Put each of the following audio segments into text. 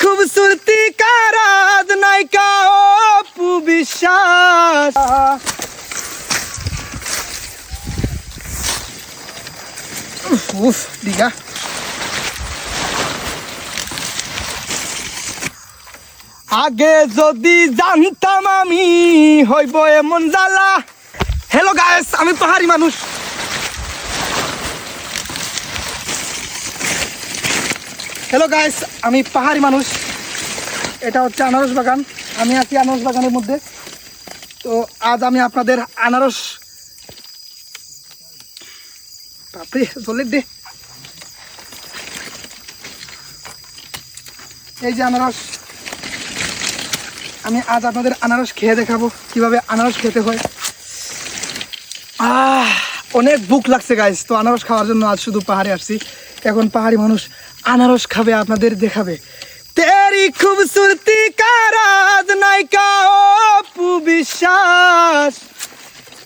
খুবসুরতি কারাজ নায়িকা অপু বিশ্বাস উফ দিঘা। আগে যদি জানতাম আমি হইব এমন জ্বালা। হ্যালো গায়েস আমি পাহাড়ি মানুষ। হ্যালো গাইস আমি পাহাড়ি মানুষ। এটা হচ্ছে আনারস বাগান। আমি আছি আনারস বাগানের মধ্যে। তো আজ আমি আপনাদের আনারস বাপরে জলের দে। এই যে আনারস। আমি আজ আপনাদের আনারস খেয়ে দেখাবো, কীভাবে আনারস খেতে হয়। আহ, অনেক ভুক লাগছে গাইস তো আনারস খাওয়ার জন্য আজ শুধু পাহাড়ে আসছি। এখন পাহাড়ি মানুষ আনারস খাবে, আপনাদের দেখাবে। তেরি খুবসুরতি কারাজ নাইকা ও বিশ্বাস।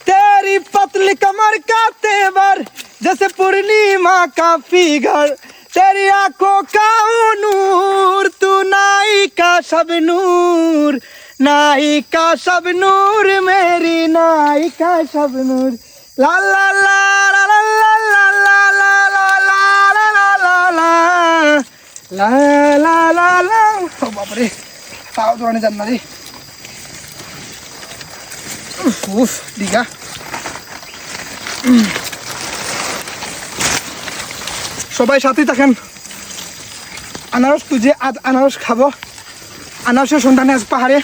তেরি পাতলি কমর কাতে বার জসে পূর্ণিমা কা ফিগার তেরি আকো কা নূর তু নাইকা সব নূর নাইকা সব নূর মেরি নাইকা সব নূর লা লা লা লা লা লা লা ला ला ला ला ला ও বাপরে পাও দৌড়ানো যান না রে উফ, উফ দীঘা সবাই সাথেই থাকেন আনারস তুজে আজ আনারস খাবো আনারসের সন্ধানে আজ পাহাড়ে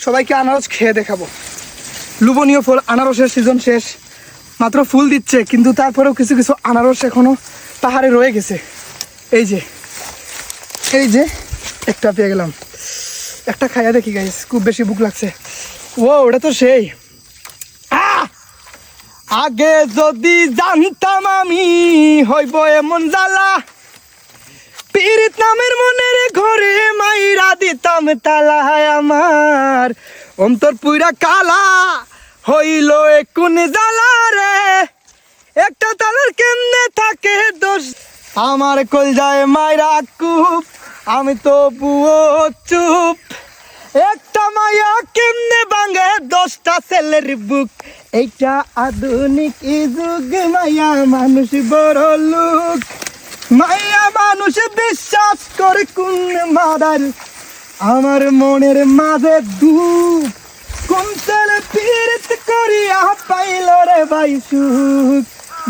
সবাইকে আনারস খেয়ে দেখাবো লুবনীয় ফল আনারসের সিজন শেষ মাত্র ফুল দিচ্ছে কিন্তু তারপরেও কিছু কিছু আনারস এখনো পাহাড়ে রয়ে গেছে এই যে এই যে একটা পেয়ে গেলাম। একটা খাইয়া দেখি গাইস খুব বেশি বুক লাগছে। ও ওটা তো সেই! আগে যদি জানতাম আমি হইব এমন জ্বালা, পীরিত নামের মনের ঘরে মাইরা দিতাম তালা আমার। অন্তর পুরা কালা হইল কোন জ্বালা রে। একটা তালার কেমনে থাকে দোষ? আমার কল যায় মাইরা কুপ, আমি তো বুয়ো চুপ। একটা মায়া কেমনে ভাঙে? দশটা ছেলের বুক। এইটা আধুনিক যুগ, মায়া মানুষ বড় লোক। মায়া মানুষ বিশ্বাস করে কোন মাদার? আমার মনের মাঝে দুঃখ কোন ছেলে পীড়িত করিয়া পাইল রে ভাই সুখ?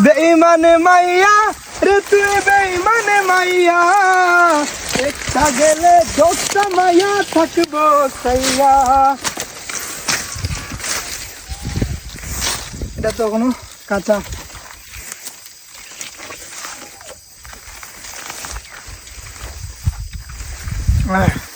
বেইমানে মাইয়া Rütübeyi manemaya Ekta gele dostamaya takbo sayya এটা তো এখনো কাঁচা Right.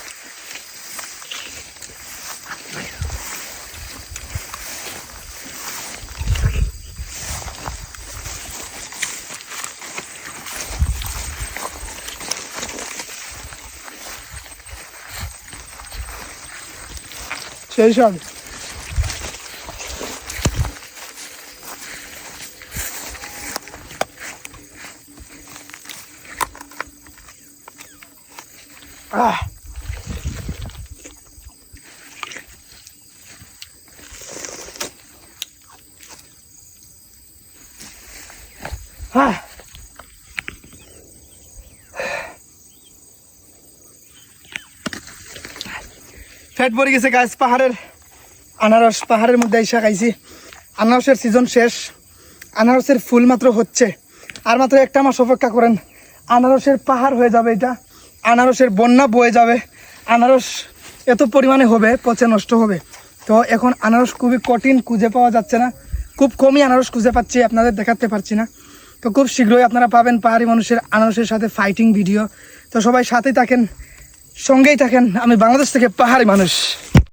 você, jovem? Ah! Ah! ফ্যাট পড়ে গেছে গাছ, পাহাড়ের আনারস, পাহাড়ের মধ্যে এসে খাইছি। আনারসের সিজন শেষ। আনারসের ফুল মাত্র হচ্ছে। আর মাত্র একটা মাস অপেক্ষা করেন, আনারসের পাহাড় হয়ে যাবে এটা। আনারসের বন্যা বয়ে যাবে। আনারস এত পরিমাণে হবে, পচে নষ্ট হবে। তো এখন আনারস খুবই কঠিন, খুঁজে পাওয়া যাচ্ছে না। খুব কমই আনারস খুঁজে পাচ্ছি, আপনাদের দেখাতে পারছি না। তো খুব শীঘ্রই আপনারা পাবেন পাহাড়ি মানুষের আনারসের সাথে ফাইটিং ভিডিও তো সবাই সাথেই থাকেন। সঙ্গেই থাকেন আমি বাংলাদেশ থেকে পাহাড়ি মানুষ।